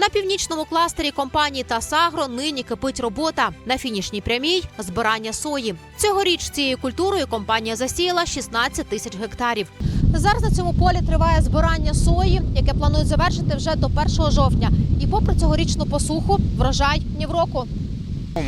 На північному кластері компанії Тасагро нині кипить робота. На фінішній прямій збирання сої. Цьогоріч цією культурою компанія засіяла 16 тисяч гектарів. Зараз на цьому полі триває збирання сої, яке планують завершити вже до 1 жовтня. І попри цьогорічну посуху, врожай ні в року.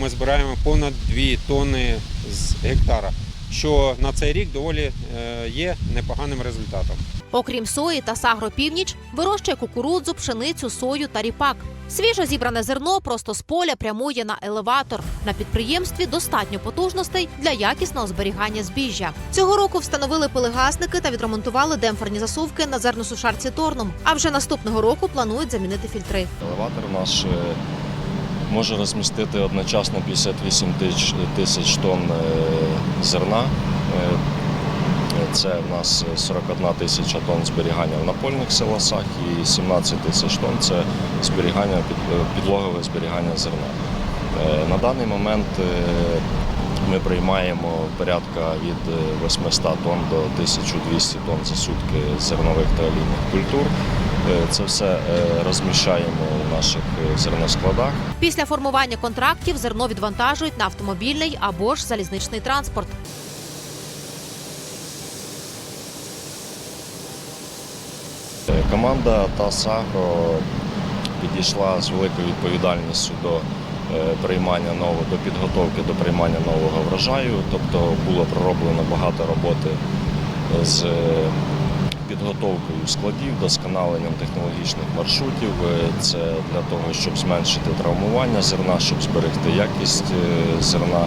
Ми збираємо понад 2 тонни з гектара, що на цей рік доволі е, є непоганим результатом. Окрім сої та Сагро Північ, вирощує кукурудзу, пшеницю, сою та ріпак. Свіжо зібране зерно просто з поля прямує на елеватор. На підприємстві достатньо потужностей для якісного зберігання збіжжя. Цього року встановили пилигасники та відремонтували демпферні засувки на зерносушарці Торнум. А вже наступного року планують замінити фільтри. Елеватор наш е, може розмістити одночасно 58 тисяч, тонн е, зерна. Е, Це в нас 41 тисяча тонн зберігання в напольних силосах і 17 тисяч тонн це зберігання підлогове зберігання зерна. Е, На даний момент е, ми приймаємо порядка від е, 800 тонн до 1200 тонн за сутки зернових та олійних культур. Е, Це все е, розміщаємо у наших е, зерноскладах. Після формування контрактів зерно відвантажують на автомобільний або ж залізничний транспорт. Команда ТАСАГРО підійшла з великою відповідальністю до приймання нового, до підготовки до приймання нового врожаю. Тобто було пророблено багато роботи з підготовкою складів, досконаленням технологічних маршрутів. Е, Це для того, щоб зменшити травмування зерна, щоб зберегти якість е, зерна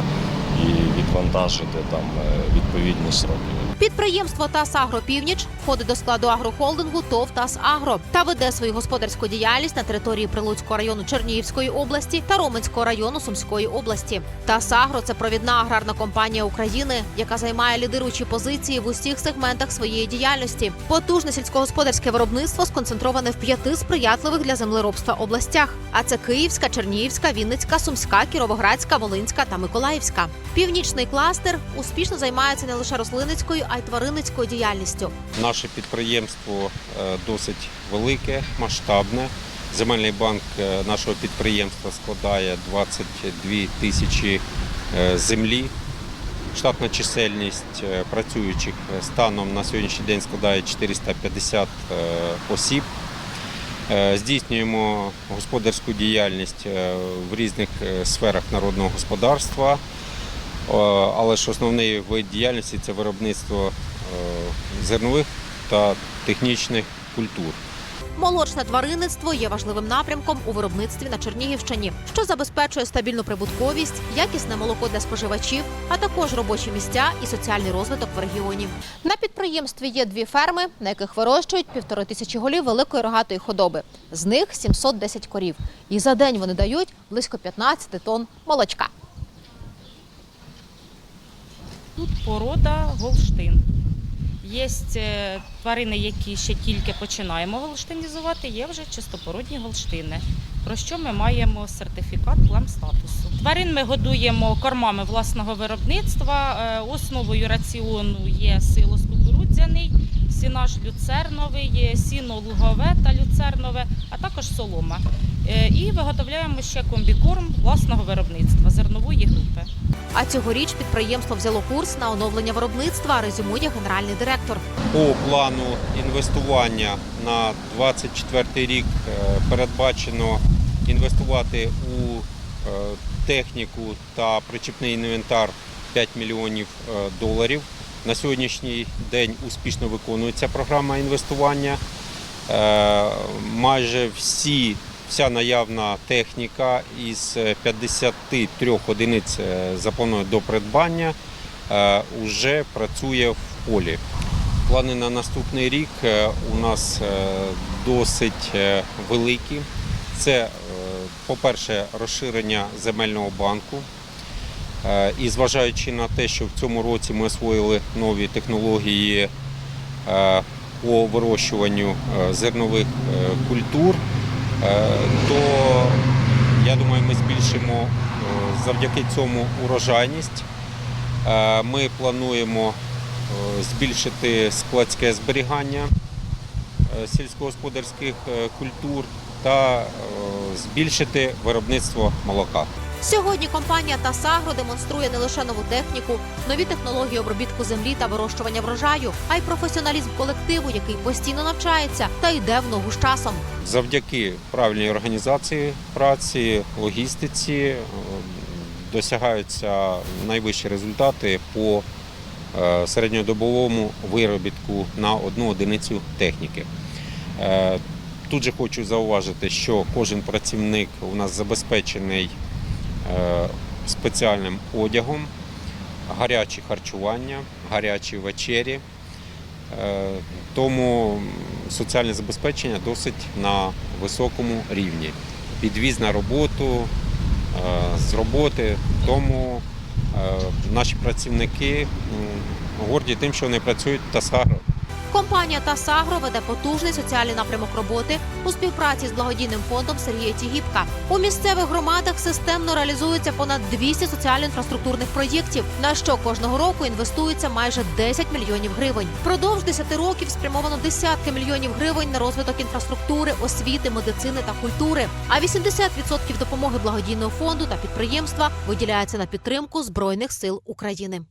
і відвантажити там е, відповідні сроки. Підприємство «Тасагро Північ входить до складу агрохолдингу ТОВ «Тасагро» та веде свою господарську діяльність на території Прилуцького району Чернігівської області та Роменського району Сумської області. «Тасагро» – це провідна аграрна компанія України, яка займає лідируючі позиції в усіх сегментах своєї діяльності. Потужне сільськогосподарське виробництво сконцентроване в п'яти сприятливих для землеробства областях. А це Київська, Чернігівська, Вінницька, Сумська, Кіровоградська, Волинська та Миколаївська. Північний кластер успішно займається не лише рослинницькою, а й тваринницькою діяльністю. Наше підприємство е, досить велике, масштабне. Земельний банк е, нашого підприємства складає 22 тисячі е, землі. Штатна чисельність працюючих станом на сьогоднішній день складає 450 е, осіб. Здійснюємо господарську діяльність в різних сферах народного господарства. Е, Але ж основний вид діяльності це виробництво е, зернових та технічних культур. Молочне тваринництво є важливим напрямком у виробництві на Чернігівщині, що забезпечує стабільну прибутковість, якісне молоко для споживачів, а також робочі місця і соціальний розвиток в регіоні. На підприємстві є дві ферми, на яких вирощують півтори тисячі голів великої рогатої худоби. З них 710 корів. І за день вони дають близько 15 тонн молочка. Тут порода Голштин. Є е, тварини, які ще тільки починаємо голштинізувати, є вже чистопородні голштини, про що ми маємо сертифікат плем статусу. Тварин ми годуємо кормами власного виробництва. Е, Основою раціону є силос кукурудзяний, сінаж люцерновий, сіно лугове та люцернове, а також солома. Е, І виготовляємо ще комбікорм власного виробництва зернової групи. А цьогоріч підприємство взяло курс на оновлення виробництва, резюмує генеральний директор. По плану інвестування на 2024 рік е, передбачено інвестувати у е, техніку та причіпний інвентар 5 мільйонів доларів. На сьогоднішній день успішно виконується програма інвестування. Майже всі, вся наявна техніка із 53 одиниць е, до придбання вже працює в полі. Плани на наступний рік е, у нас е, досить е, великі. Це, е, по-перше, розширення земельного банку. Е, І зважаючи на те, що в цьому році ми освоїли нові технології е, по вирощуванню е, зернових е, культур, е, то я думаю, ми збільшимо е, завдяки цьому урожайність. Е, Ми плануємо е, збільшити складське зберігання е, сільськогосподарських е, культур та е, збільшити виробництво молока. Сьогодні компанія Тасагро демонструє не лише нову техніку, нові технології обробітку землі та вирощування врожаю, а й професіоналізм колективу, який постійно навчається та йде в ногу з часом. Завдяки правильній організації праці, логістиці е, досягаються найвищі результати по е, середньодобовому виробітку на одну одиницю техніки. Е, Тут же хочу зауважити, що кожен працівник у нас забезпечений спеціальним одягом, гарячі харчування, гарячі вечері. Е, Тому соціальне забезпечення досить на високому рівні. Підвіз на роботу, е, з роботи. Тому е, наші працівники горді тим, що вони працюють Тасагро. Компанія Тасагро веде потужний соціальний напрямок роботи у співпраці з благодійним фондом Сергія Тігіпка. У місцевих громадах системно реалізується понад 200 соціально-інфраструктурних проєктів, на що кожного року інвестується майже 10 мільйонів гривень. Впродовж 10 років спрямовано десятки мільйонів гривень на розвиток інфраструктури, освіти, медицини та культури. А 80% допомоги благодійного фонду та підприємства виділяється на підтримку збройних сил України.